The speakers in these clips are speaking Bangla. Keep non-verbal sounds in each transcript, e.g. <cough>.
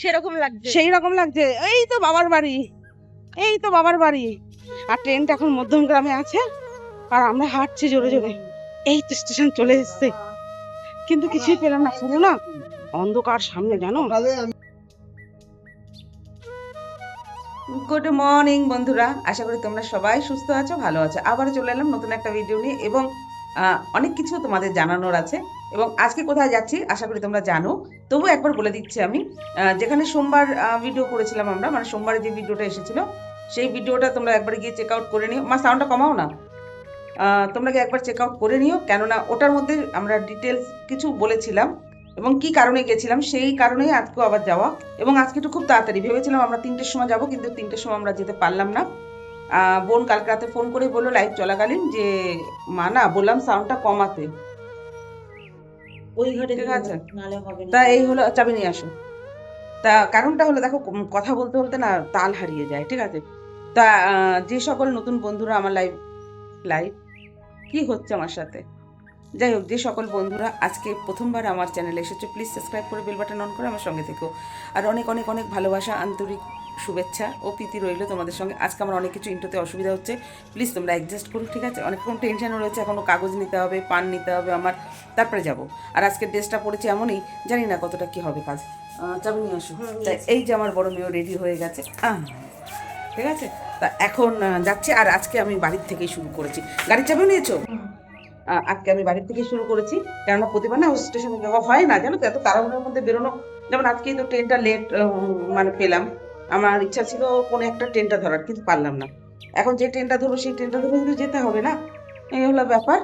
সেরকম লাগছে। সেই রকম লাগছে। এই তো বাবার বাড়ি। এই তো বাবার বাড়ি। আর ট্রেনটা এখন মধ্যম গ্রামে আছে। আর আমরা হাঁটছি জোরে জোরে। এই তো স্টেশন চলে এসছে। কিন্তু কিছুই পেলাম না শুনো না? অন্ধকার সামনে জানো? গুড মর্নিং বন্ধুরা। আশা করি তোমরা সবাই সুস্থ আছো ভালো আছো। আবার চলে এলাম নতুন একটা ভিডিও নিয়ে এবং অনেক কিছু তোমাদের জানানোর আছে। এবং আজকে কোথায় যাচ্ছি, আশা করি তোমরা জানো। তবু একবার বলে দিচ্ছি আমি যেখানে সোমবার ভিডিও করেছিলাম আমরা মানে সোমবারে যে ভিডিওটা এসেছিল, সেই ভিডিওটা তোমরা একবার গিয়ে চেক আউট করে নিও। মা সাউন্ডটা কমাও না। তোমরা গিয়ে একবার চেক আউট করে নিও, কেননা ওটার মধ্যে আমরা ডিটেলস কিছু বলেছিলাম এবং কি কারণে গেছিলাম, সেই কারণেই আজকেও আবার যাওয়া। এবং আজকে একটু খুব তাড়াতাড়ি, ভেবেছিলাম আমরা তিনটের সময় যাব, কিন্তু তিনটের সময় আমরা যেতে পারলাম না। বোন কালকে রাতে ফোন করে বলল লাইভ চলাকালীন যে, মা না, বললাম সাউন্ডটা কমাতে। ওই ঘরে ঠিক আছে। নালে হবে না। তা এই হলো চাবি নিয়ে আসো। তা কারণটা হলো দেখো কথা বলতে বলতে না তাল হারিয়ে যায় ঠিক আছে? তা যে সকল নতুন বন্ধুরা আমার লাইভ লাইভ কি হচ্ছে আমার সাথে? যাই হোক যে সকল বন্ধুরা আজকে প্রথমবার আমার চ্যানেলে এসেছ প্লিজ সাবস্ক্রাইব করে বেল বাটন অন করে আমার সঙ্গে থেকো। আর অনেক অনেক অনেক ভালোবাসা আন্তরিক শুভেচ্ছা ও প্রীতি রইল তোমাদের সঙ্গে। আজকে আমার অনেক কিছু ইন্টোতে অসুবিধা হচ্ছে। প্লিজ তোমরা অ্যাডজাস্ট করো ঠিক আছে? অনেক রকম টেনশনও রয়েছে এখনও কাগজ নিতে হবে পান নিতে হবে আমার তারপরে যাব। আর আজকে ড্রেসটা পড়েছি এমনই জানি না কতটা কি হবে কাজ। চাবি নিয়ে আসো। তা এই যে আমার বড় মেয়েও রেডি হয়ে গেছে। ঠিক আছে? তা এখন যাচ্ছি। আর আজকে আমি বাড়ির থেকেই শুরু করেছি। গাড়ির চাবিও নিয়েছো? আজকে আমি বাড়ির থেকেই শুরু করেছি। কেননা প্রতিবার না স্টেশনে যাওয়া হয় না জানো তো? এত তাড়াহুড়োর মধ্যে বেরোনো। যেমন আজকেই তো ট্রেনটা লেট মানে পেলাম। আমার ইচ্ছা ছিল কোনো একটা ট্রেনটা ধরার, কিন্তু পারলাম না। এখন যে ট্রেনটা ধরবো, সেই ট্রেনটা ধরে কিন্তু যেতে হবে না। এই হলো ব্যাপার।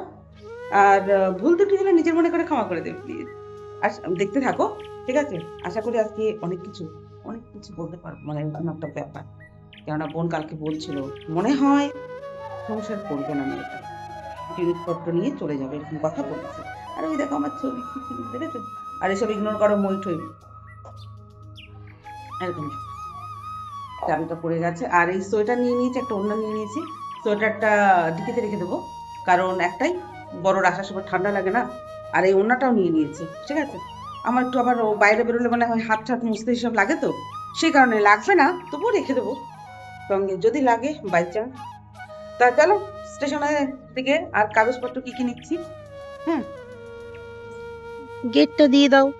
আর ভুল ত্রুটি হলে নিজের মনে করে ক্ষমা করে দেবে প্লিজ আর দেখতে থাকো, ঠিক আছে? আশা করি আজকে অনেক কিছু অনেক কিছু বলতে পারব মানে এরকম একটা ব্যাপার। কেননা বোন কালকে বলছিল, মনে হয় সংসার করবে না মেয়েটা। জিনিসপত্র নিয়ে চলে যাবে, এরকম কথা বলেছে। আর ওই দেখো আমার ছবি, <laughs> দেখেছ? আর এসব ইগনোর করো, মই ঠই একদম চাবিটা পড়ে গেছে। আর এই সোয়েটার নিয়ে নিয়েছি, একটা অন্য নিয়ে নিয়েছি। সোয়েটারটা ডিকিতে রেখে দেবো। কারণ একটাই বড় রাখার সময় ঠান্ডা লাগে না। আর এই ওড়নাটাও নিয়ে নিয়েছি, ঠিক আছে? আমার একটু আবার বাইরে বেরোলে মানে ওই হাত ঠাত মুছতে সব লাগে তো, সেই কারণে লাগবে না, তবুও রেখে দেবো। সঙ্গে যদি লাগে বাই চান্স তা চলো, স্টেশনের দিকে আর কাগজপত্র কি কি নিচ্ছি? হুম। গেটটা দিয়ে দাও।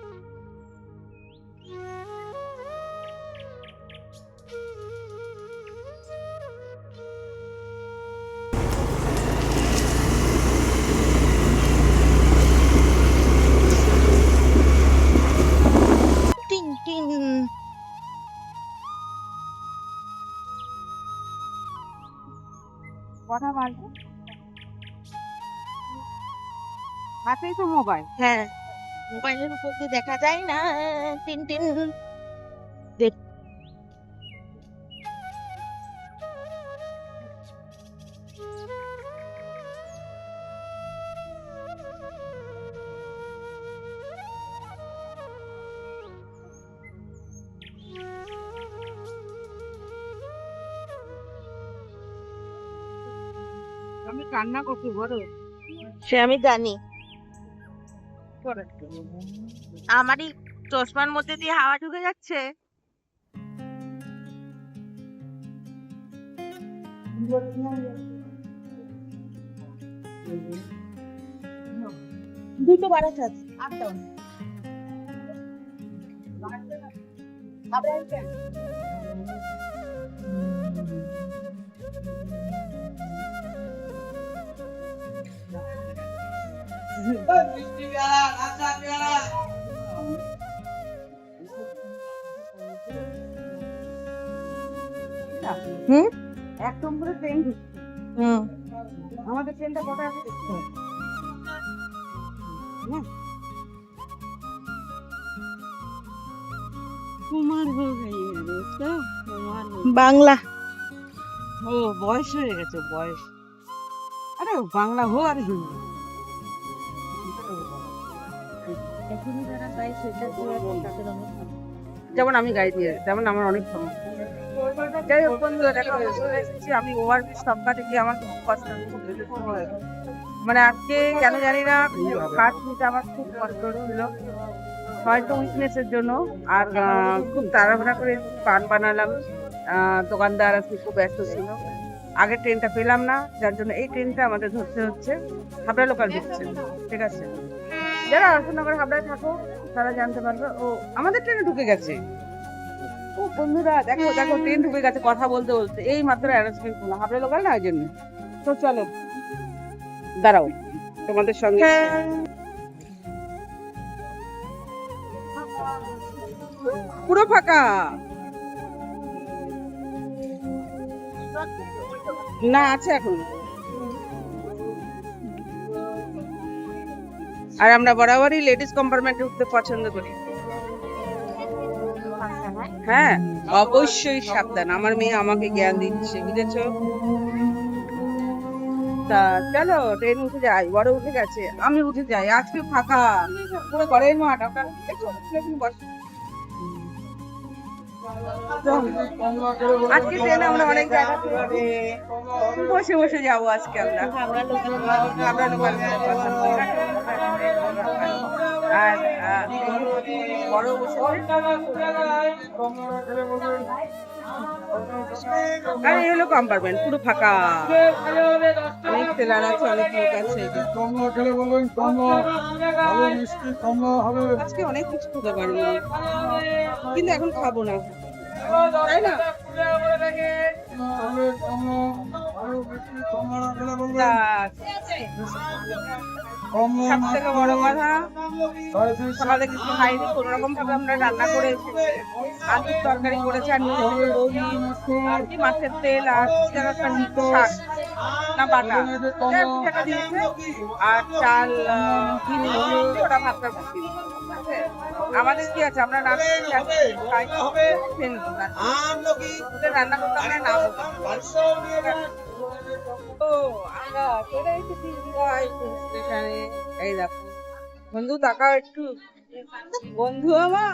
তো মোবাইল। হ্যাঁ মোবাইলের উপর দিয়ে দেখা যায় না টিন টিন। আমি কান্না করছি বড় সে আমি জানি। আমারই চশমার মধ্যে দিয়ে হাওয়া ঢুকে যাচ্ছে। দুটো হুম? এক নম্বরে ট্রেন হুম। আমাদের ট্রেনটা কটা আছে? কুমার হয়ে গেছে। বাংলা। ও বয়স হয়ে গেছে বয়স। আরে বাংলা হো আর হিন্দি। যেমন আমি গাড়ি দিয়ে তেমন আমার অনেক সমস্যা যাই হোক এসেছি। আমি ওভার ব্রিজ সবকা থেকে আমার খুব কষ্ট। মানে আজকে কেন জানি না, কাজ নিতে আমার খুব কষ্ট হচ্ছিল। হয়তো উইকনেসের জন্য। আর খুব তাড়াহুড়া করে পান বানালাম। দোকানদার আজকে খুব ব্যস্ত ছিল। আগের ট্রেনটা পেলাম না, যার জন্য এই ট্রেনটা আমাদের ধরতে হচ্ছে। হাবড়া লোকাল ঢুকছে। ঠিক আছে? যারা অর্থনগর হাবড়ায় থাকো, তারা জানতে পারবে। ও, আমাদের ট্রেনে ঢুকে গেছে। ও, বন্ধুরা, দেখো দেখো ট্রেন ঢুকে গেছে, কথা বলতে বলতে। এই মাত্র অ্যারেঞ্জমেন্ট করলাম হাবড়া লোকাল না ওই জন্য। তো চলো, দাঁড়াও, তোমাদের সঙ্গে। পুরো ফাঁকা। না, আছে এখন। আর আমরা বরাবরই লেডিস কম্পার্টমেন্টে উঠতে পছন্দ করি। হ্যাঁ অবশ্যই সাবধান। আমার মেয়ে আমাকে জ্ঞান দিচ্ছে বুঝেছ? তা চলো ট্রেন উঠে যাই বড় উঠে গেছে। আমি উঠে যাই আজকে ফাঁকা। পুরো ঘরের মাঠ আপনার। আজকে ট্রেনে আমরা অনেক জায়গা বসে বসে যাব আজকে আমরা। আমরা আর বড় এই হলো কম্পার্টমেন্ট পুরো ফাঁকা। অনেক সেলার আছে অনেক লোক আছে। কমলা খেলে বলবেন কমলা ভালো মিষ্টি কমলা হবে আজকে অনেক কিছু খেতে পারব। কিন্তু এখন খাব না। তাই না? কমলা খেলে বলবেন। সব থেকে বড় কথা সকালে কিছু খাইনি কোনো রকম ভাবে আমরা রান্না করে আলুর তরকারি করেছি আর আর কি মাছের তেল আর শাক না বাটা। দিয়েছে। আর চাল ওটা ভাতটা আছে? আমাদের কি আছে? আমরা রান্না রান্না। করতে আমরা না। ও আমরা চলে এসেছি। স্টেশনে এই দেখো। বন্ধু, তাকাও একটু। বন্ধু আমার।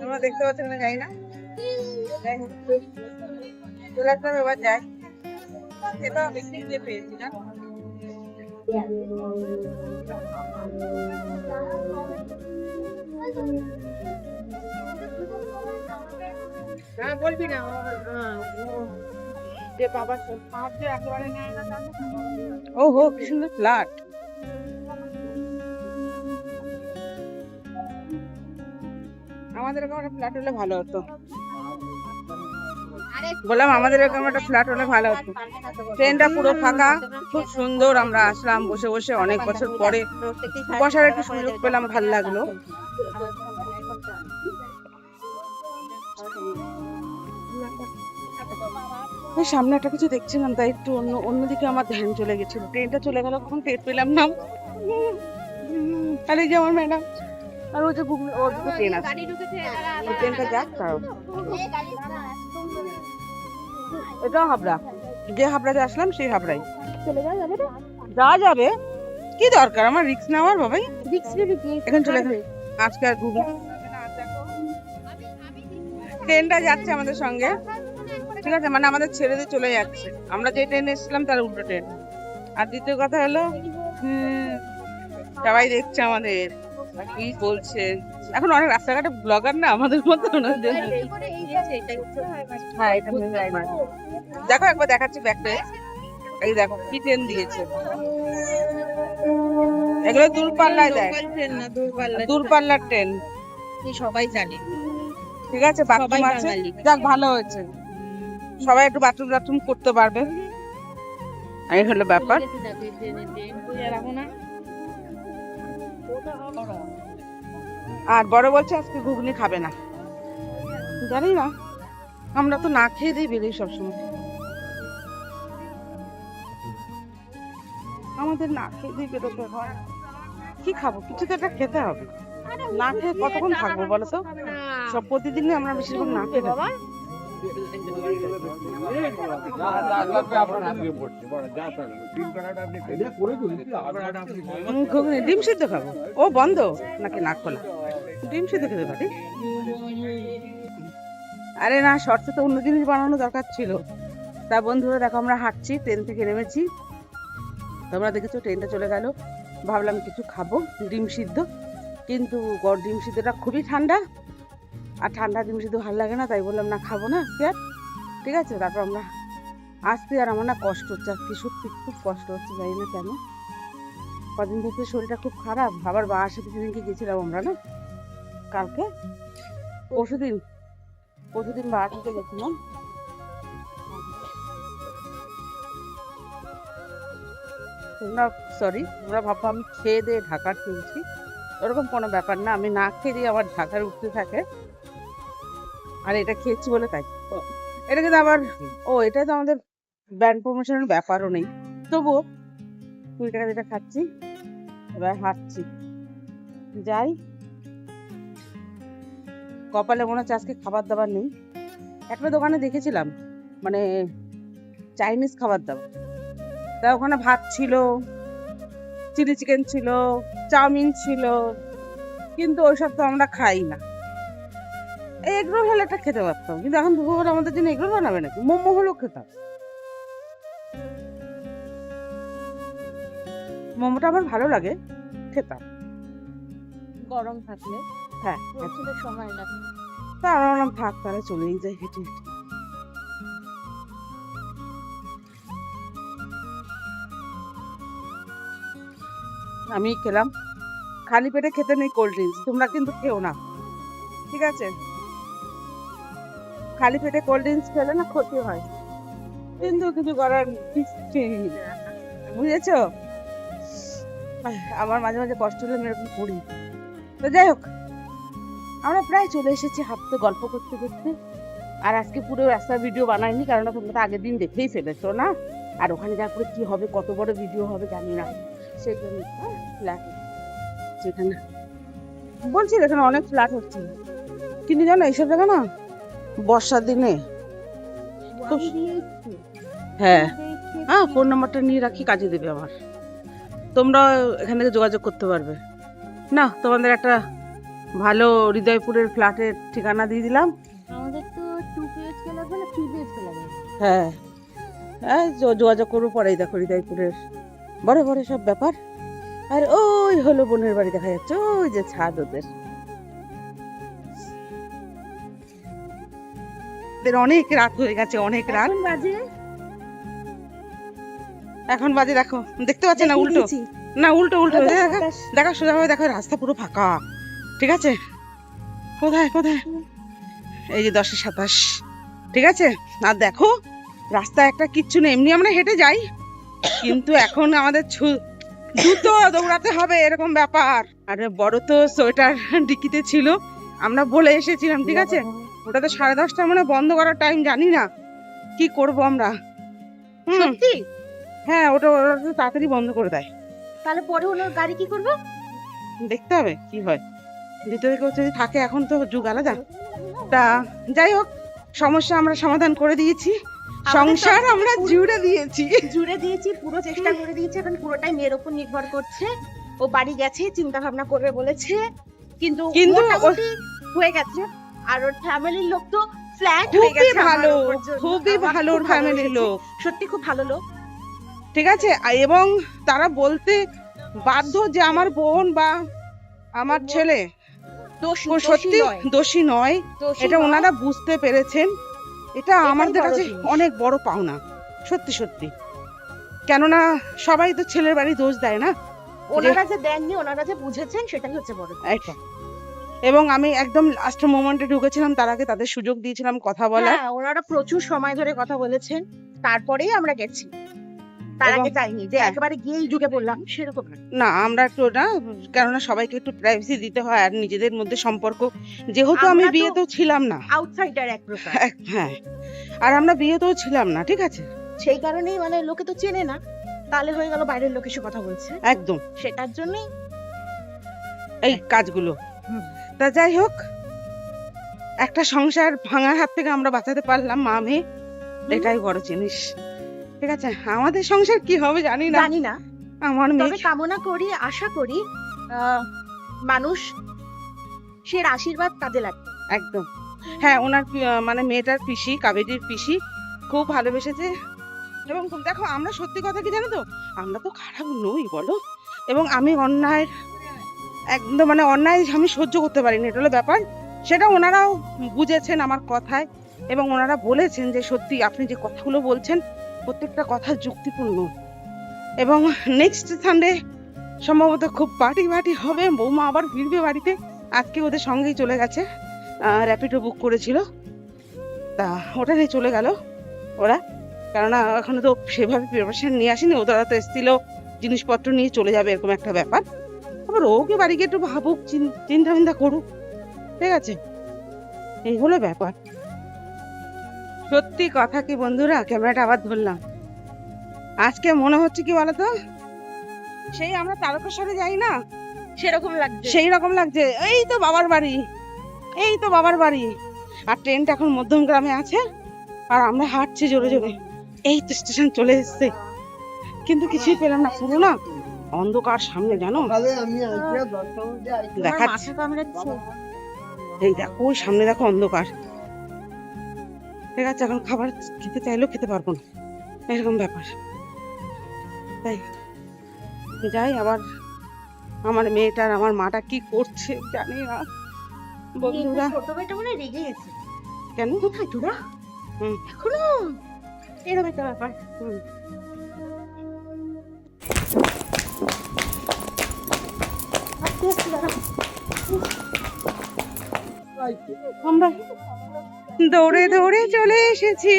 তোমরা দেখতে পাচ্ছ না। যাই না। চলে। এবার যাই। সেটা বেশি যে পেয়েছি না হ্যাঁ বলবি না। যে বাবা সাহায্য একেবারে নেয় না ও হো কি সুন্দর ফ্ল্যাট। আমাদের এরকম একটা ফ্ল্যাট হলে ভালো হতো। বললাম, আমাদের এরকম একটা ফ্ল্যাট হলে ভালো হতো। ট্রেনটা পুরো ফাঁকা, খুব সুন্দর, আমরা আসলাম, বসে বসে অনেক বছর পরে বসার একটু সুযোগ পেলাম, ভালো লাগল। ওই সামনে একটা কিছু দেখছিলাম তাই একটু অন্য অন্যদিকে আমার ধ্যান চলে গেছিল। ট্রেনটা চলে গেল কখন টের পেলাম না। আর যে আমার ম্যাডাম আর ওই যে গুগল ওর দুটো ট্রেন আছে। ওই ট্রেনটা যাক তাও। এটাও হাবড়া। যে হাবড়াতে আসলাম সেই হাবড়াই। যাওয়া যাবে কি দরকার? আমার রিক্স নেওয়ার বাবাই। এখন চলে গেছে আজকে আর ঘুরবো ট্রেনটা যাচ্ছে আমাদের সঙ্গে। ঠিক আছে? মানে আমাদের ছেড়ে দিয়ে চলে যাচ্ছে। আমরা যে ট্রেনে এসেছিলাম তার উল্টো ট্রেন আর দ্বিতীয় কথা হলো সবাই দেখছে আমাদের। কি বলছে? এখন অনেক রাস্তাঘাটে ব্লগার না আমাদের মতো হ্যাঁ না। দেখো একবার দেখাচ্ছি ব্যাকটা এই দেখো কি ট্রেন দিয়েছে। এগুলো দূরপাল্লায় দেয়। দূরপাল্লার ট্রেন সবাই জানে। ঠিক আছে বাথরুম সবাই আছে। যাক ভালো হয়েছে। সবাই একটু বাথরুম টাথরুম করতে পারবে এই হলো ব্যাপার। আর বড় বলছে আজকে ঘুগনি খাবে না। জানি না, আমরা তো না খেয়ে দিই বেরোই সবসময়। আমাদের না খেয়ে দিয়ে বেরোতে হয়। কি খাব? কিছু তো একটা খেতে হবে। না খেয়ে কতক্ষণ থাকব বলো তো? সব প্রতিদিনই আমরা বেশিরভাগ না খেয়ে ডিম সিদ্ধ খাব। ও বন্ধ? নাকি না খোলা? ডিম সিদ্ধ খেতে পারি? আরে না শর্টে তো অন্য জিনিস বানানো দরকার ছিল। তা বন্ধুরা, দেখো আমরা হাঁটছি, ট্রেন থেকে নেমেছি। তোমরা দেখেছ, ট্রেনটা চলে গেল। ভাবলাম কিছু খাব, ডিম সিদ্ধ। কিন্তু ডিম সিদ্ধটা খুবই ঠান্ডা। আর ঠান্ডা ডিম সিদ্ধ ভালো লাগে না, তাই বললাম না, খাব না আর? ঠিক আছে? তারপর আমরা আসতে আর আমার না কষ্ট হচ্ছে আজকে সত্যি খুব কষ্ট হচ্ছে জানি না কেন। কদিন থেকে শরীরটা খুব খারাপ আবার বাবার সাথে সেদিনকে গেছিলাম আমরা না কালকে? পরশুদিন। পরশুদিন বাবার সাথে গেছিলাম। তোমরা সরি তোমরা ভাবো আমি খেয়ে দিয়ে ঢাকার তুলছি ওরকম কোনো ব্যাপার না আমি না খেয়ে দিয়ে আমার ঢাকার উঠতে থাকে। আর এটা খেয়েছি বলে তাই। এটা কিন্তু আবার, ও, এটা তো আমাদের ব্র্যান্ড প্রমোশনের ব্যাপারও নেই। তবুও কুড়ি টাকা যেটা খাচ্ছি, এবার হাঁটছি। যাই। কপালে মনে হচ্ছে আজকে খাবার দাবার নেই। একটা দোকানে দেখেছিলাম মানে চাইনিজ খাবার দাবার তা ওখানে ভাত ছিল, চিলি চিকেন ছিল, চাউমিন ছিল, কিন্তু ওইসব তো আমরা খাই না। এগরোল হলে একটা খেতে পারতাম। কিন্তু এখন দুপুরবেলা আমাদের জন্য এগরোল বানাবে নাকি? মোমো হলেও খেতাম। মোমোটা আমার ভালো লাগে খেতাম। গরম থাকলে? হ্যাঁ সময় লাগে। তা আমরা থাক তাহলে চলেই যাই হেঁটে হেঁটে। আমি খেলাম। খালি পেটে খেতে নেই কোল্ড ড্রিঙ্কস তোমরা কিন্তু খেও না। ঠিক আছে? খালি পেটে কোল্ড ড্রিঙ্কস খেলে না ক্ষতি হয়। কিন্তু কিছু করার। বুঝেছ? আমার মাঝে মাঝে কষ্ট হলে আমি এরকম করি। তো যাই হোক, আমরা প্রায় চলে এসেছি হাঁটতে, গল্প করতে করতে। আর আজকে পুরো রাস্তার ভিডিও বানাইনি, কারণ তোমরা তো আগের দিন দেখেই ফেলেছো না? আর ওখানে যা করে কি হবে, কত বড় ভিডিও হবে জানি না। flat হচ্ছে। যেখানে বলছি, এখানে অনেক ফ্ল্যাট হচ্ছে। কিন্তু জানো, এইসব জায়গা না বর্ষার দিনে? হ্যাঁ। হ্যাঁ ফোন নাম্বারটা নিয়ে রাখি কাজে দেবে আমার। তোমরা এখান থেকে যোগাযোগ করতে পারবে। না তোমাদের একটা ভালো হৃদয়পুরের ফ্ল্যাটের ঠিকানা দিয়ে দিলাম। আমাদের তো টু বিএইচকে লাগবে না থ্রি বিএইচকে লাগবে। হ্যাঁ। হ্যাঁ যোগাযোগ করব পরেই দেখো হৃদয়পুরের। বড় বড় সব ব্যাপার। আর ওই হলো বোনের বাড়ি দেখা যাচ্ছে। ওই যে ছাদ ওদের। ওদের অনেক রাত হয়ে গেছে অনেক রাত। এখন বাজে? এখন বাজে দেখো দেখতে পাচ্ছ না উল্টো? না উল্টো উল্টো দেখো দেখো সোজাভাবে দেখো রাস্তা পুরো ফাঁকা। ঠিক আছে? কোথায় কোথায়? এই যে দশে সাতাশ। ঠিক আছে? আর দেখো রাস্তা একটা কিচ্ছু নেই এমনি আমরা হেঁটে যাই। কিন্তু এখন আমাদের ছু- দ্রুত দৌড়াতে হবে এরকম ব্যাপার। আর বড় তো সোয়েটার ডিকিতে ছিল। আমরা বলে এসেছিলাম ঠিক আছে? ওটা তো সাড়ে দশটার মানে বন্ধ করার টাইম জানি না। কি করব আমরা? সত্যি? হ্যাঁ ওটা ওরা তো তাড়াতাড়ি বন্ধ করে দেয়। তাহলে পরে ওনার গাড়ি কি করব? দেখতে হবে কি হয়। ভিতরে কেউ যদি থাকে এখন তো যুগ আলাদা তা যাই হোক সমস্যা আমরা সমাধান করে দিয়েছি। সংসার আমরা জুড়ে দিয়েছি। জুড়ে দিয়েছি পুরো চেষ্টা করে দিয়েছি। এখন পুরোটাই মেয়ের উপর নির্ভর করছে। ও বাড়ি গেছে চিন্তা ভাবনা করবে বলেছে। কিন্তু কিন্তু হয়ে গেছে। আর ওর ফ্যামিলির লোক তো ফ্ল্যাট হয়ে খুবই গেছে ভালো খুবই ভালো খুব ফ্যামিলির লোক। সত্যি খুব ভালো লোক। ঠিক আছে? এবং তারা বলতে বাধ্য যে আমার বোন বা আমার ছেলে দোষ সত্যি দোষী নয়। এটা ওনারা বুঝতে পেরেছেন। এটা আমাদের কাছে অনেক বড় পাওনা। সত্যি সত্যি। কেননা সবাই তো ছেলের বাড়ি দোষ দেয় না? ওনারা যে দেননি ওনারা যে বুঝেছেন সেটাই হচ্ছে বড়। একদম। এবং আমি একদম লাস্ট মোমেন্টে ঢুকেছিলাম তার আগে তাদের সুযোগ দিয়েছিলাম কথা বলার। হ্যাঁ ওনারা প্রচুর সময় ধরে কথা বলেছেন তারপরেই আমরা গেছি। তার আগে যাইনি যে হ্যাঁ। একেবারে গিয়েই ঢুকে পড়লাম সেরকম না। আমরা একটু না কেননা সবাইকে একটু প্রাইভেসি দিতে হয় আর নিজেদের মধ্যে সম্পর্ক যেহেতু আমি বিয়েতেও ছিলাম না। আউটসাইডার এক প্রকার। হ্যাঁ। আর আমরা বিয়েতেও ছিলাম না ঠিক আছে? সেই কারণেই মানে লোকে তো চেনে না। তাহলে হয়ে গেল বাইরের লোক এসে কথা বলছে। একদম। সেটার জন্যই এই কাজগুলো। হুম। তা যাই হোক একটা সংসার ভাঙার হাত থেকে আমরা বাঁচাতে পারলাম মা মেয়ে এটাই বড় জিনিস। ঠিক আছে আমাদের সংসার কি হবে জানি না। জানি না। আমার মেয়ে কামনা করি আশা করি মানুষ সে আশীর্বাদ কাজে লাগবে। একদম। হ্যাঁ ওনার মানে মেয়েটার পিসি কাবেরির পিসি খুব ভালোবেসেছে। এবং দেখো আমরা সত্যি কথা কি জানো তো? আমরা তো খারাপ নই বলো। এবং আমি অন্যায় একদম মানে অন্যায় আমি সহ্য করতে পারিনি, এটা হলো ব্যাপার। সেটা ওনারাও বুঝেছেন আমার কথায় এবং ওনারা বলেছেন যে সত্যি আপনি যে কথাগুলো বলছেন, প্রত্যেকটা কথা যুক্তিপূর্ণ। এবং নেক্সট সানডে সম্ভবত খুব পার্টি পার্টি হবে, বৌমা আবার ফিরবে বাড়িতে। আজকে ওদের সঙ্গেই চলে গেছে র্যাপিডো বুক করেছিল। তা ওটা নিয়ে চলে গেল ওরা। কেননা এখনও তো সেভাবে প্রিপারেশন নিয়ে আসেনি ওরা তো এসেছিল জিনিসপত্র নিয়ে চলে যাবে, এরকম একটা ব্যাপার। আবার ওকে বাড়ি গিয়ে একটু ভাবুক চিন- চিন্তা ভাবনা করুক। ঠিক আছে? এই হলো ব্যাপার। সত্যি কথা কি বন্ধুরা? ক্যামেরাটা আবার ধরলাম। আজকে মনে হচ্ছে কি বলতো? সেই আমরা তারকেশ্বরে যাই না? সেরকম লাগছে। সেই রকম লাগছে। এই তো বাবার বাড়ি। এই তো বাবার বাড়ি। আর ট্রেনটা এখন মধ্যম গ্রামে আছে। আর আমরা হাঁটছি জোরে জোরে। এই তো স্টেশন চলে এসেছে। কিন্তু কিছুই পেলাম না। পুরো না। অন্ধকার সামনে জানো? দেখাচ্ছি। এই দেখো ওই সামনে দেখো অন্ধকার। ঠিক আছে এখন খাবার খেতে চাইলেও খেতে পারব না। এরকম ব্যাপার। তাই যাই আবার আমার মেয়েটার আমার মাটা কি করছে জানি না। বন্ধুরা। ছোট মেয়েটা মনে রেগে গেছে। কেন? কোথায় তোরা? হুম। এখনও? এরকম একটা ব্যাপার। হুম। আমরা দৌড়ে দৌড়ে চলে এসেছি।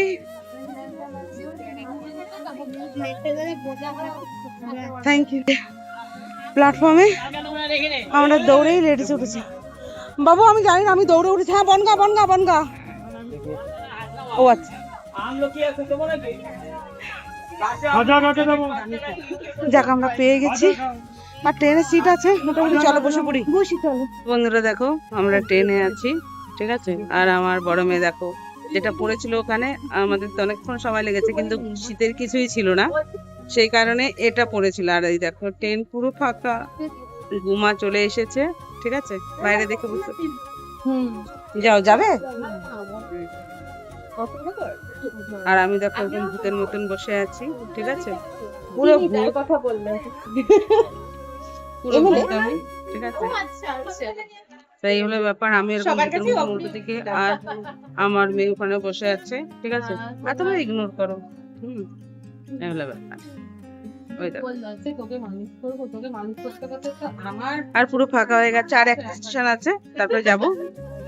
থ্যাংক ইউ প্ল্যাটফর্মে আমরা দৌড়েই লেডিস উঠেছি বাবু আমি জানি না আমি দৌড়ে উঠেছি। হ্যাঁ বনগা বনগা বনগা। ও আচ্ছা। হাজার হাজার যাক আমরা পেয়ে গেছি। আর ট্রেনের সিট আছে? মোটামুটি চলো বসে পড়ি। বসি চলো বন্ধুরা দেখো আমরা ট্রেনে আছি ঠিক আছে? আর আমার বড় মেয়ে দেখো যেটা পড়েছিল ওখানে আমাদের তো অনেকক্ষণ সময় লেগেছে কিন্তু শীতের কিছুই ছিল না। সেই কারণে এটা পড়েছিল। আর এই দেখো ট্রেন পুরো ফাঁকা। গুমা চলে এসেছে ঠিক আছে? বাইরে দেখে বুঝতে যাও যাবে? আর আমি দেখো একদম ভূতের মতন বসে আছি ঠিক আছে? পুরো ভূত। কথা বললে পুরো ভূত আমি ঠিক আছে? তাই হলো ব্যাপার আমি এরকম উল্টো দিকে আর আমার মেয়ে ওখানে বসে আছে ঠিক আছে? আর তোমরা ইগনোর করো। হুম এই হলো ব্যাপার আর পুরো ফাঁকা হয়ে গেছে আর একটা স্টেশন আছে তারপরে যাব।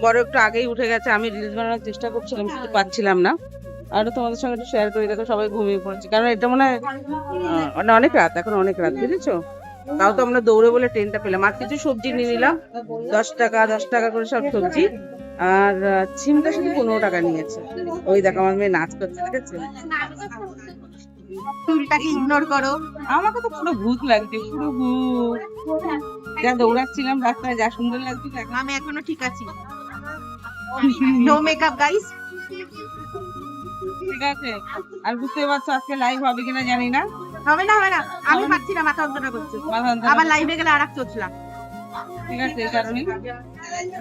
বড় একটু আগেই উঠে গেছে আমি রিলস বানানোর চেষ্টা করছিলাম কিন্তু পাচ্ছিলাম না। আরও তোমাদের সঙ্গে একটু শেয়ার করে দেখো সবাই ঘুমিয়ে পড়েছে। কারণ এটা মনে হয় মানে অনেক রাত এখন অনেক রাত বুঝেছ? তাও তো আমরা দৌড়ে বলে ট্রেনটা পেলাম। আর কিছু সবজি নিয়ে নিলাম। দশ টাকা দশ টাকা করে সব সবজি। আর সিমটা শুধু পনেরো টাকা নিয়েছে। ওই দেখো আমার মেয়ে নাচ করছে ঠিক চুলটাকে ইগনোর করো। আমাকে তো পুরো ভূত লাগছে পুরো ভূত। যা দৌড়াচ্ছিলাম রাস্তায় যা সুন্দর লাগছে আমি এখনও ঠিক আছি। নো মেকআপ গাইস ঠিক আছে। আর বুঝতে পারছ আজকে লাইভ হবে কিনা জানি না। হবে না হবে না। আমি পাচ্ছি না মাথা যন্ত্রণা করছে। আবার লাইভে গেলে আর এক চোচলা। ঠিক আছে এই কারণে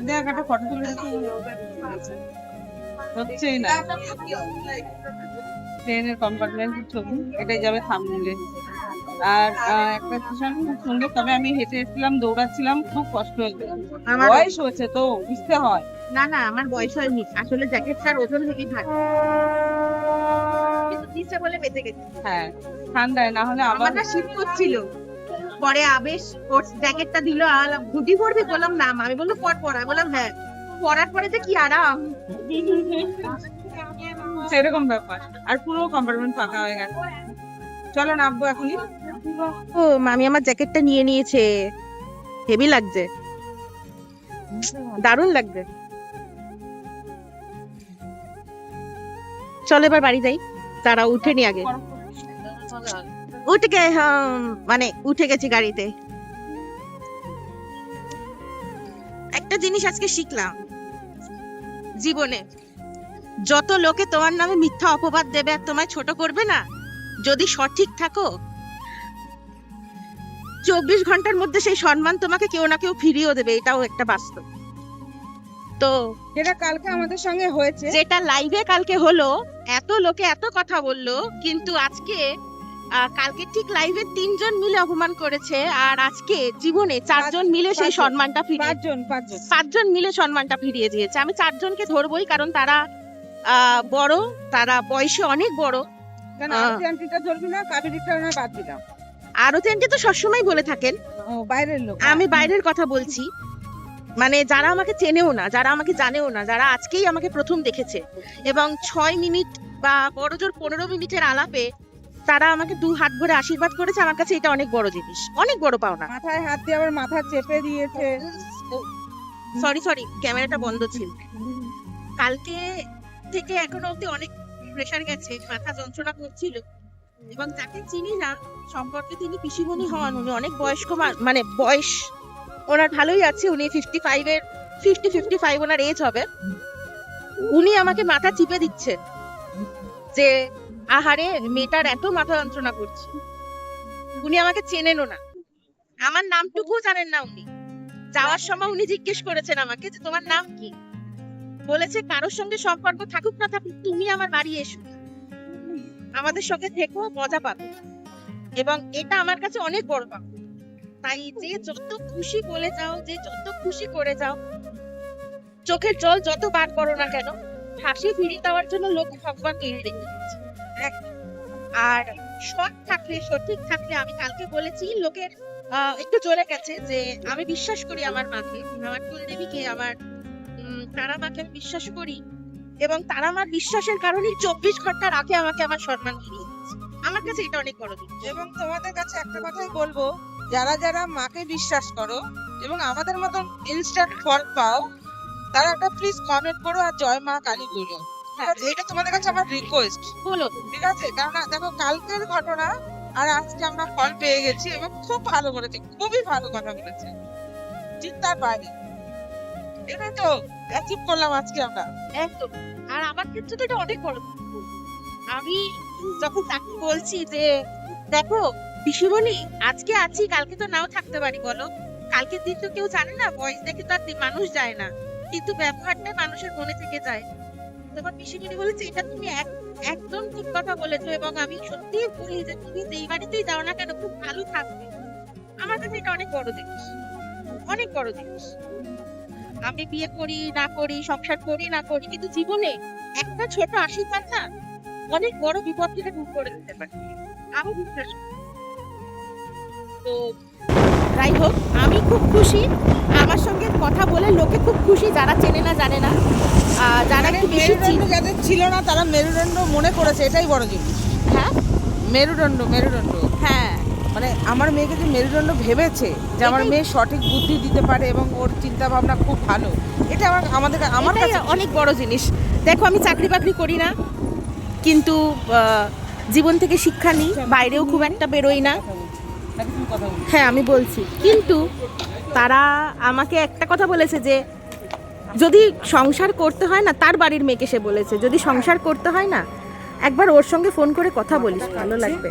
দেখ একটা ফটো তুলে। হচ্ছেই না। ট্রেনের কম্পার্টমেন্ট ছবি এটাই যাবে সামনে আর একটা স্টেশন খুব সুন্দর তবে আমি হেঁটে এসেছিলাম দৌড়াচ্ছিলাম খুব কষ্ট হয়েছে। আমার বয়স হয়েছে তো বুঝতে হয়। না না আমার বয়স হয়নি। আসলে জ্যাকেটটার ওজন হেভি থাকে। নিচে বলে বেঁচে গেছি। হ্যাঁ ঠান্ডায় না হলে আমার না শীত করছিল। পরে আবেশ ওর জ্যাকেটটা দিল আর হুডি পরবি বললাম না আমি বললাম পর পর। আমি বললাম হ্যাঁ। পরার পরে যে কি আরাম। সেরকম ব্যাপার। আর পুরো কম্পার্টমেন্ট ফাঁকা হয়ে গেছে। চলো নামবো এখনই। ও মামি আমার জ্যাকেটটা নিয়ে নিয়েছে। হেভি লাগছে। দারুণ লাগছে চলো এবার বাড়ি যাই। তারা উঠেনি আগে। উঠে গে মানে উঠে গেছি গাড়িতে। একটা জিনিস আজকে শিখলাম জীবনে। যত লোকে তোমার নামে মিথ্যা অপবাদ দেবে আর তোমায় ছোট করবে না যদি সঠিক থাকো চব্বিশ ঘণ্টার মধ্যে সেই সম্মান তোমাকে কেউ না কেউ ফিরিয়েও দেবে এটাও একটা বাস্তব। তো যেটা কালকে আমাদের সঙ্গে হয়েছে। যেটা লাইভে কালকে হলো এত লোকে এত কথা বলল কিন্তু আজকে কালকে ঠিক লাইভে তিনজন মিলে অপমান করেছে আর আজকে জীবনে চারজন মিলে সেই। সম্মানটা ফিরিয়ে পাঁচজন পাঁচজন। পাঁচজন মিলে সম্মানটা ফিরিয়ে দিয়েছে। আমি চারজনকে ধরবই কারণ তারা বড় তারা বয়সে অনেক বড়। আরতি আন্টি তো সবসময় বলে থাকেন। বাইরের লোক। আমি বাইরের কথা বলছি। মানে যারা আমাকে চেনেও না যারা আমাকে জানেও না যারা আজকেই আমাকে প্রথম দেখেছে। এবং ছয় মিনিট বা বড় জোর পনেরো মিনিটের আলাপে তারা আমাকে দু হাত ভরে আশীর্বাদ করেছে। আমার কাছে এটা অনেক বড় জিনিস। অনেক বড় পাওনা। মাথায় হাত দিয়ে আবার মাথা চেপে দিয়েছে। সরি সরি ক্যামেরাটা বন্ধ ছিল। কালকে থেকে এখনও অব্দি অনেক প্রেশার গেছে মাথা যন্ত্রণা করছিল। এবং যাকে চিনি না সম্পর্কে তিনি পিসিমণি হন। উনি অনেক বয়স্ক মানে বয়স ওনার ভালোই আছে। উনি ফিফটি ফাইভ এর ফিফটি ফিফটি ফাইভ ওনার এজ হবে। উনি আমাকে মাথা চিপে দিচ্ছেন। যে, আহারে, মেয়েটার এত মাথা যন্ত্রণা করছে। উনি আমাকে চেনেনও না। আমার নামটুকুও জানেন না উনি। যাওয়ার সময় উনি জিজ্ঞেস করেছেন আমাকে যে, তোমার নাম কি? বলেছে, কারোর সঙ্গে সম্পর্ক থাকুক না থাকুক, তুমি আমার বাড়ি এসো। আমাদের সঙ্গে থেকো, মজা পাবে। এবং এটা আমার কাছে অনেক বড় পাবে তাই যে, যত খুশি বলে যাও, যে, যত খুশি করে যাও, চোখের জল যত বার করো না কেন হাসি ফিরিয়ে দেওয়ার জন্য লোক ভগবান তৈরি রেখে। আর সৎ থাকলে, সঠিক থাকলে আমি কালকে বলেছি, লোকের একটু চলে গেছে যে আমি বিশ্বাস করি আমার মাকে আমার কুলদেবীকে, আমার তারা মাকে আমি বিশ্বাস করি। এবং তারা আমার বিশ্বাসের কারণে চব্বিশ ঘণ্টার আগে আমাকে আমার সম্মান দিচ্ছে আমার কাছে এটা অনেক বড় জিনিস এবং তোমাদের কাছে একটা কথাই বলব, যারা যারা মাকে বিশ্বাস করো, এবং আমাদের মতন ইনস্ট্যান্ট ফল পাও তারা একটা প্লিজ কমেন্ট করো আর জয় মা কালী বলো এটা তোমাদের কাছে আমার রিকোয়েস্ট বলো। ঠিক আছে? কারণ দেখো কালকের ঘটনা আর আজকে আমরা ফল পেয়ে গেছি এবং খুব ভালো করেছে খুবই ভালো কথা বলেছে। চিন্তার বাইরে এটা তো অ্যাচিভ করলাম আজকে আমরা। একদম। আর আমার ক্ষেত্রে তো এটা অনেক বড় আমি যখন তাকে বলছি যে দেখো পিসিমণি আজকে আছি কালকে তো নাও থাকতে পারি বলো। কালকের দিন তো কেউ জানে না বয়স দেখে তো আর মানুষ যায় না। কিন্তু ব্যবহারটা মানুষের মনে থেকে যায়। তোমার পিসিমণি বলেছে, এটা তুমি এক- একদম ঠিক কথা বলেছ এবং আমি সত্যি বলি যে তুমি যেই বাড়িতেই যাও না কেন, খুব ভালো থাকবে। আমার কাছে এটা অনেক বড় জিনিস। অনেক বড় জিনিস। আমি বিয়ে করি, না করি, সংসার করি, না করি, কিন্তু জীবনে একটা ছোট আশীর্বাদ না অনেক বড় বিপদ থেকে দূর করে দিতে পারে। আমি বিশ্বাস। তো যাই হোক আমি খুব খুশি। আমার সঙ্গে কথা বলে লোকে খুব খুশি যারা চেনে না জানে না। যারা একটু বেশি মেরুদণ্ড যাদের ছিল না তারা মেরুদণ্ড মনে করেছে এটাই বড় জিনিস। হ্যাঁ? মেরুদণ্ড মেরুদণ্ড। হ্যাঁ। মানে আমার মেয়েকে যে মেরুদণ্ড ভেবেছে যে আমার মেয়ে সঠিক বুদ্ধি দিতে পারে এবং ওর চিন্তা ভাবনা খুব ভালো এটা আমার আমাদের আমার কাছে অনেক বড় জিনিস। দেখো আমি চাকরি বাকরি করি না কিন্তু জীবন থেকে শিক্ষা নিই বাইরেও খুব একটা বেরোই না। হ্যাঁ আমি বলছি। কিন্তু তারা আমাকে একটা কথা বলেছে যে যদি সংসার করতে হয় না তার বাড়ির মেয়েকে সে বলেছে। যদি সংসার করতে হয় না একবার ওর সঙ্গে ফোন করে কথা বলিস ভালো লাগবে।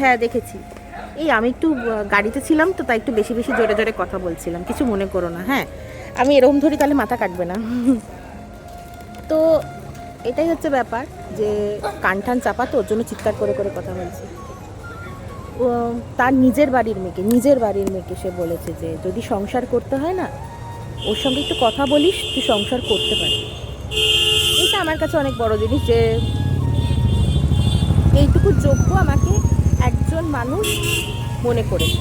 হ্যাঁ দেখেছি। এই আমি একটু গাড়িতে ছিলাম তো তাই একটু বেশি বেশি জোরে জোরে কথা বলছিলাম। কিছু মনে করো না হ্যাঁ। আমি এরকম ধরি তাহলে মাথা কাটবে না। তো এটাই হচ্ছে ব্যাপার যে কান টান চাপা তো ওর জন্য চিৎকার করে করে কথা বলছি। তার নিজের বাড়ির মেয়েকে, নিজের বাড়ির মেয়েকে সে বলেছে যে যদি সংসার করতে হয় না, ওর সঙ্গে একটু কথা বলিস, তুই সংসার করতে পারবি। এটা আমার কাছে অনেক বড় জিনিস যে এইটুকু যোগ্য আমাকে একজন মানুষ মনে করেছে।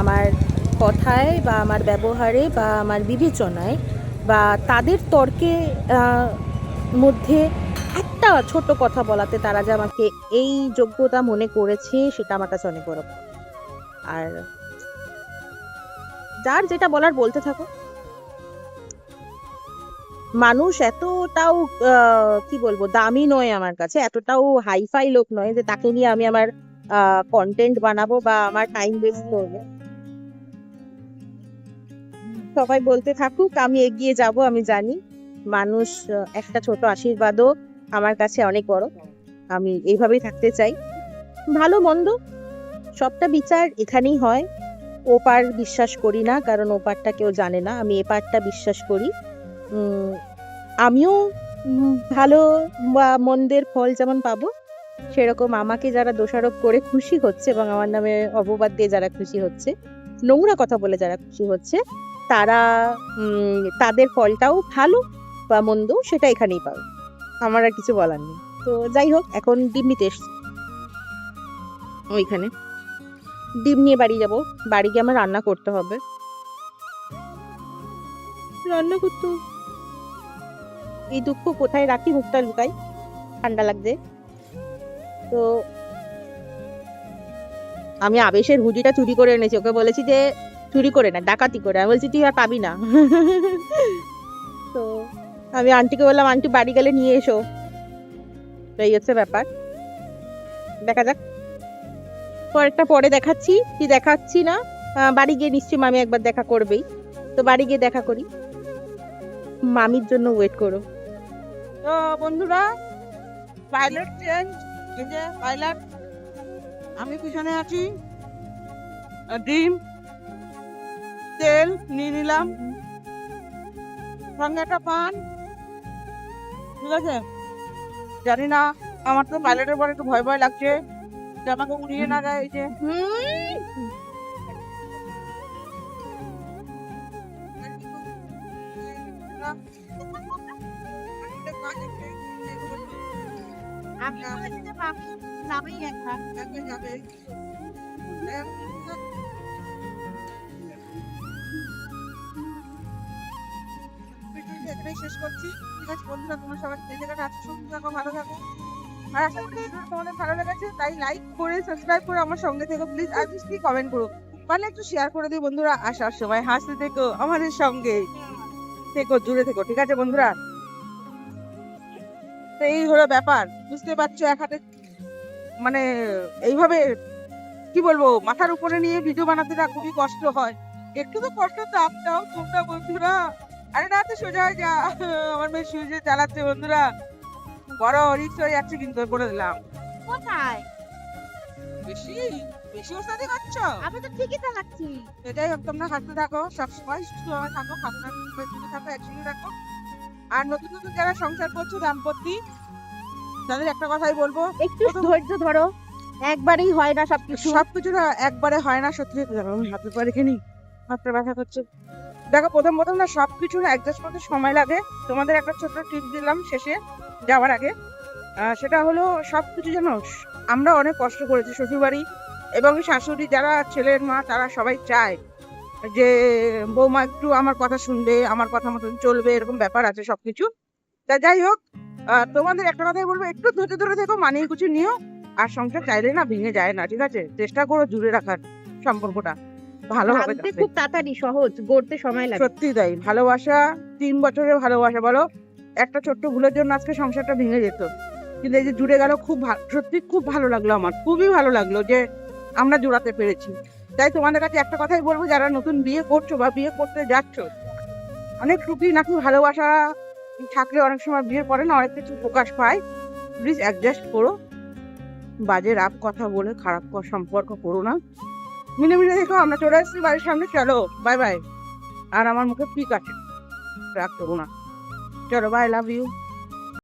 আমার কথায় বা আমার ব্যবহারে বা আমার বিবেচনায় বা তাদের তর্কে মধ্যে একটা ছোট কথা বলাতে তারা যে আমাকে এই যোগ্যতা মনে করেছে, সেটা আমার কাছে অনেক বড় আর যার যেটা বলার বলতে থাকো। মানুষ এতটাও কি বলব, দামি নয় আমার কাছে, এতটাও হাইফাই লোক নয় যে তাকে নিয়ে আমি আমার কন্টেন্ট বানাবো বা আমার টাইম ওয়েস্ট করব। সবাই বলতে থাকুক, আমি এগিয়ে যাব, আমি জানি। মানুষ একটা ছোট আশীর্বাদও আমার কাছে অনেক বড়। আমি এইভাবেই থাকতে চাই। ভালো মন্দ, সবটা বিচার এখানেই হয়। ওপার বিশ্বাস করি না, কারণ ওপারটা কেউ জানে না। আমি এপারটা বিশ্বাস করি। আমিও ভালো বা মন্দের ফল যেমন পাবো, সেরকম আমাকে যারা দোষারোপ করে খুশি হচ্ছে এবং আমার নামে অপবাদ দিয়ে যারা খুশি হচ্ছে, নোংরা কথা বলে যারা খুশি হচ্ছে, তারা তাদের ফলটাও ভালো বা মন্দ সেটা এখানেই পাবে। আমার আর কিছু বলার নেই। তো যাই হোক এখন ডিম নিতে এসছি। ওইখানে। ডিম নিয়ে বাড়ি যাব। বাড়ি গিয়ে আমার রান্না করতে হবে। রান্না করতে এই দুঃখ কোথায় রাখি মুখটা লুকাই? ঠান্ডা লাগছে। তো আমি আবেশের হুডিটা চুরি করে এনেছি। ওকে বলেছি যে চুরি করে না ডাকাতি করে। আমি বলছি তুই আর পাবি না। <laughs> তো আমি আন্টিকে বললাম আন্টি বাড়ি গেলে নিয়ে এসো। এই হচ্ছে ব্যাপার। দেখা যাক। পরেরটা পরে দেখাচ্ছি, কি দেখাচ্ছি না। বাড়ি গিয়ে নিশ্চয়ই মামি একবার দেখা করবেই। তো বাড়ি গিয়ে দেখা করি। মামির জন্য ওয়েট করো। তো বন্ধুরা পাইলট চেঞ্জ এই যে পাইলট আমি পিছনে আছি। ডিম, তেল নিয়ে নিলাম। সঙ্গে একটা পান। ঠিক আছে? জানি না, আমার তো পাইলটের পরে একটু ভয় ভয় লাগছে। যে আমাকে উড়িয়ে না এই যে। শেষ করছি। ঠিক আছে, বন্ধুরা, তোমরা সবাই যে জায়গাটা আছো সুস্থ থাকো, ভালো থাকো। আর আশা করি তোমাদের ভালো লেগেছে, তাই লাইক করে সাবস্ক্রাইব করে আমার সঙ্গে থেকো প্লিজ আর কি কমেন্ট করো। পারলে একটু শেয়ার করে দিও, বন্ধুরা, আসার সময় হাসতে থেকো, আমাদের সঙ্গে থেকো জুড়ে থেকো, ঠিক আছে, বন্ধুরা? তো এই হলো ব্যাপার, বুঝতে পারছ, এক হাতে মানে এইভাবে, কি বলব, মাথার উপরে নিয়ে ভিডিও বানাতে খুবই কষ্ট হয়। একটু তো কষ্ট দাও তোমরা বন্ধুরা আরে না তো সোজা হয়ে যা। আমার মেয়ে শুয়ে চালাচ্ছে বন্ধুরা। বড় রিক্স হয়ে যাচ্ছে কিন্তু বলে দিলাম। কোথায়? বেশি? বেশি ওস্তাদি করছ আমি তো ঠিকই চালাচ্ছি। এটাই হোক তোমরা হাসতে থাকো সবসময় সুস্থ থাকো খাতনা সুস্থ থাকো একসঙ্গে থাকো। আর নতুন নতুন যারা সংসার করছ দাম্পত্যি তাদের একটা কথাই বলব। একটু ধৈর্য ধরো। একবারেই হয় না সবকিছু। সবকিছু না একবারে হয় না সত্যি হাতের পরে কিনি হাতটা ব্যথা করছে। দেখো, প্রথম প্রথম না সবকিছু না অ্যাডজাস্ট করতে সময় লাগে। তোমাদের একটা ছোট্ট টিপ দিলাম শেষে, যাওয়ার আগে। সেটা হলো সব কিছু যেন আমরা অনেক কষ্ট করেছি, শ্বশুরবাড়ি এবং শাশুড়ি যারা ছেলের মা, তারা সবাই চায় যে, বৌমা একটু আমার কথা শুনবে, আমার কথা মতন চলবে, এরকম ব্যাপার আছে সব কিছু তা যাই হোক তোমাদের একটা কথাই বলব, একটু ধরে ধরে থেকো, মানিয়ে কিছু নিও, আর সংসার চাইলে না ভেঙে যায় না, ঠিক আছে? চেষ্টা করো জুড়ে রাখার সম্পর্কটা। ভালো হবে ভাবতে তাতে। খুব তাড়াতাড়ি সহজ গড়তে সময় লাগে। সত্যি তাই ভালোবাসা তিন বছরের ভালোবাসা বলো? একটা ছোট্ট ভুলের জন্য আজকে সংসারটা ভেঙে যেত। কিন্তু এই যে জুড়ে গেল খুব সত্যি খুব ভালো লাগল আমার খুবই ভালো লাগল যে আমরা জোড়াতে পেরেছি। তাই তোমাদের কাছে একটা কথাই বলব যারা নতুন বিয়ে করছ বা বিয়ে করতে যাচ্ছ অনেক সুখী নাকি ভালোবাসা থাকলে অনেক সময় বিয়ে পরে না অনেক কিছু প্রকাশ পায়। প্লিজ অ্যাডজাস্ট করো। বাজে রাগ কথা বলে খারাপ সম্পর্ক করো না। মিলে মিলে দেখো আমরা চলে আসছি বাড়ির সামনে। চলো বাই বাই আর আমার মুখে পিক আছে। রাগ করো না। চলো বাই লাভ ইউ